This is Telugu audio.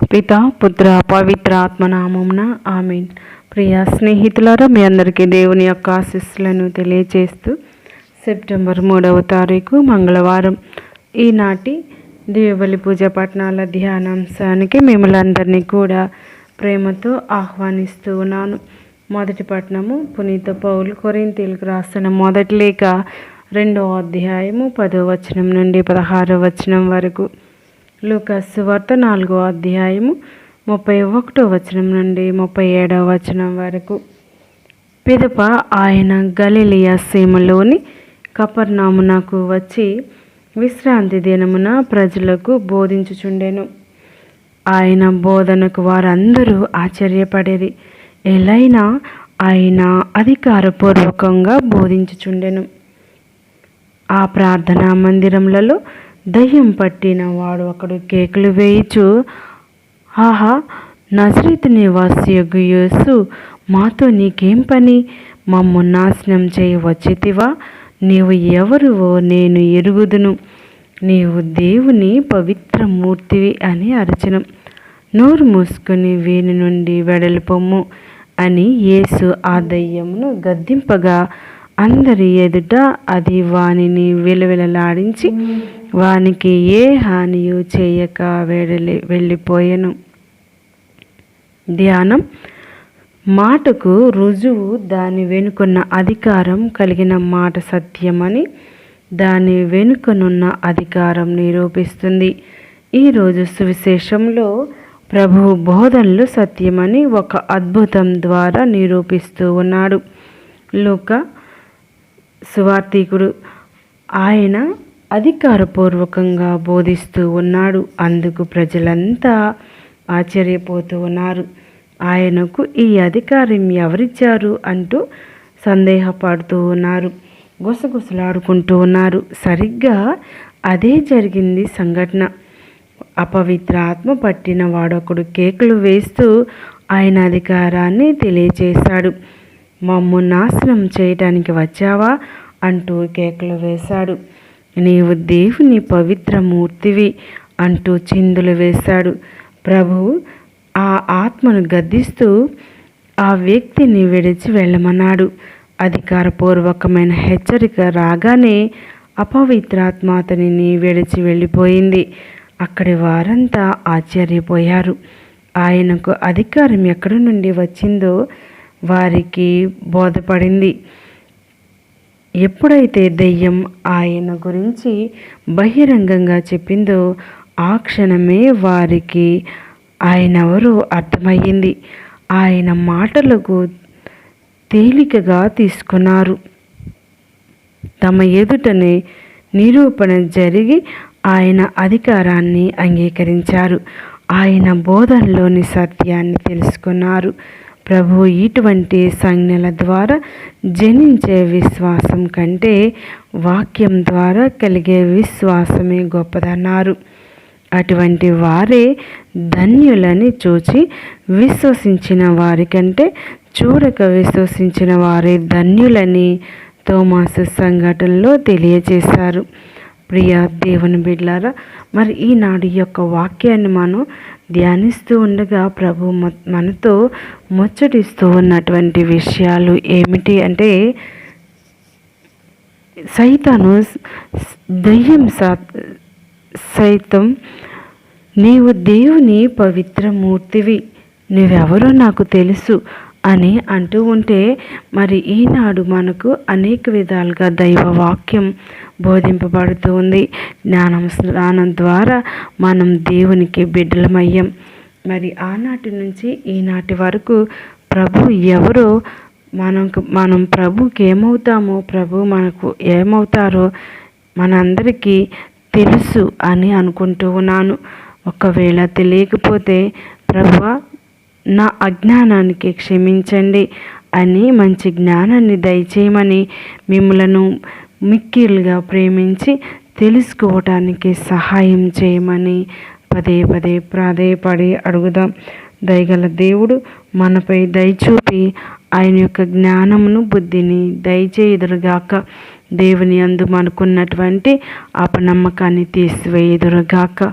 పిత పుత్ర పవిత్ర ఆత్మనామమున ఆమెన్. ప్రియ స్నేహితులారా మీ అందరికీ దేవుని యొక్క ఆశీస్సులను తెలియజేస్తూ సెప్టెంబర్ మూడవ తారీఖు మంగళవారం. ఈనాటి దివ్యబలి పూజ పట్టణాల ధ్యానాంశానికి మిమ్మల్ని కూడా ప్రేమతో ఆహ్వానిస్తూ ఉన్నాను. మొదటి పట్టణము పునీత పౌలు కొరింతీలకు రాసిన మొదటి లేఖ రెండో అధ్యాయము పదో వచనం నుండి పదహారో వచనం వరకు. లూకాసు వార్త నాలుగో అధ్యాయము ముప్పై ఒకటో వచనం నుండి ముప్పై ఏడవ వచనం వరకు. పిదప ఆయన గలిలియా సీమలోని కపర్నామునకు వచ్చి విశ్రాంతి దినమున ప్రజలకు బోధించుచుండెను. ఆయన బోధనకు వారందరూ ఆశ్చర్యపడేది. ఎలైనా ఆయన అధికారపూర్వకంగా బోధించుచుండెను. ఆ ప్రార్థనా మందిరములలో దయ్యం పట్టిన వాడు ఒకడు కేకులు వేయిచు ఆహా నజరీతు నివాసియగు యేసు మాతో నీకేం పని? మమ్ము నాశనం చేయవచ్చితివా నీవు ఎవరువో నేను ఎరుగుదును. నీవు దేవుని పవిత్రమూర్తివి అని అర్చనం. నోరు మూసుకుని వీని నుండి వెడలిపొమ్ము అని యేసు ఆ దయ్యమును గద్దింపగా అందరి ఎదుట అది వానిని విలవిలలాడించి వానికి ఏ హానియు చేయక వెడలి వెళ్ళిపోయెను. ధ్యానం. మాటకు రుజువు దాని వెనుకున్న అధికారం కలిగిన మాట సత్యమని దాని వెనుకనున్న అధికారం నిరూపిస్తుంది. ఈరోజు సువిశేషంలో ప్రభు బోధనలు సత్యమని ఒక అద్భుతం ద్వారా నిరూపిస్తూ ఉన్నాడు. లోక సువార్థికుడు. ఆయన అధికారపూర్వకంగా బోధిస్తూ ఉన్నాడు. అందుకు ప్రజలంతా ఆశ్చర్యపోతూ ఉన్నారు. ఆయనకు ఈ అధికారం ఎవరిచ్చారు అంటూ సందేహపడుతూ ఉన్నారు. గుసగుసలాడుకుంటూ ఉన్నారు. సరిగ్గా అదే జరిగింది సంఘటన. అపవిత్ర ఆత్మ పట్టిన వాడొకడు కేకులు వేస్తూ ఆయన అధికారాన్ని తెలియచేశాడు. మమ్ము నాశనం చేయటానికి వచ్చావా? అంటూ కేకలు వేశాడు. నీవు దేవుని పవిత్ర మూర్తివి అంటూ చిందులు వేశాడు. ప్రభు ఆ ఆత్మను గద్దిస్తూ ఆ వ్యక్తిని విడిచి వెళ్ళమన్నాడు. అధికారపూర్వకమైన హెచ్చరిక రాగానే అపవిత్రాత్మ అతనిని విడిచి వెళ్ళిపోయింది. అక్కడి వారంతా ఆశ్చర్యపోయారు. ఆయనకు అధికారం ఎక్కడి నుండి వచ్చిందో వారికి బోధపడింది. ఎప్పుడైతే దెయ్యం ఆయన గురించి బహిరంగంగా చెప్పిందో ఆ క్షణమే వారికి ఆయనెవరో అర్థమయ్యింది. ఆయన మాటలకు తేలికగా తీసుకున్నారు. తమ ఎదుటనే నిరూపణ జరిగి ఆయన అధికారాన్ని అంగీకరించారు. ఆయన బోధనలోని సత్యాన్ని తెలుసుకున్నారు. ప్రభు ఇటువంటి సంజ్ఞల ద్వారా జనించే విశ్వాసం కంటే వాక్యం ద్వారా కలిగే విశ్వాసమే గొప్పదన్నారు. అటువంటి వారే ధన్యులని చూచి విశ్వసించిన వారికంటే చూడక విశ్వసించిన వారే ధన్యులని తోమాసు సంఘటనలో తెలియజేశారు. ప్రియ దేవుని బిడ్లారా మరి ఈనాడు యొక్క వాక్యాన్ని మనం ధ్యానిస్తూ ఉండగా ప్రభు మనతో ముచ్చటిస్తూ ఉన్నటువంటి విషయాలు ఏమిటి అంటే సైతాను దయ్యం సైతం నీవు దేవుని పవిత్ర మూర్తివి నువ్వెవరో నాకు తెలుసు. అని అంటూ ఉంటే మరి ఈనాడు మనకు అనేక విధాలుగా దైవ వాక్యం బోధింపబడుతూ ఉంది. జ్ఞానం స్నానం ద్వారా మనం దేవునికి బిడ్డలమయ్యాం. మరి ఆనాటి నుంచి ఈనాటి వరకు ప్రభు ఎవరో మనకు మనం ప్రభుకి ఏమవుతామో ప్రభు మనకు ఏమవుతారో మనందరికీ తెలుసు అని అనుకుంటూ ఉన్నాను. ఒకవేళ తెలియకపోతే ప్రభు నా అజ్ఞానానికి క్షమించండి అని మంచి జ్ఞానాన్ని దయచేయమని మిమ్మలను మిక్కిలుగా ప్రేమించి తెలుసుకోవటానికి సహాయం చేయమని పదే పదే ప్రాధేయపడి అడుగుదాం. దయగల దేవుడు మనపై దయచూపి ఆయన యొక్క జ్ఞానమును బుద్ధిని దయచేయుదురుగాక. దేవుని అందు మనకున్నటువంటి అపనమ్మకాన్ని తీసివేయుదురుగాక.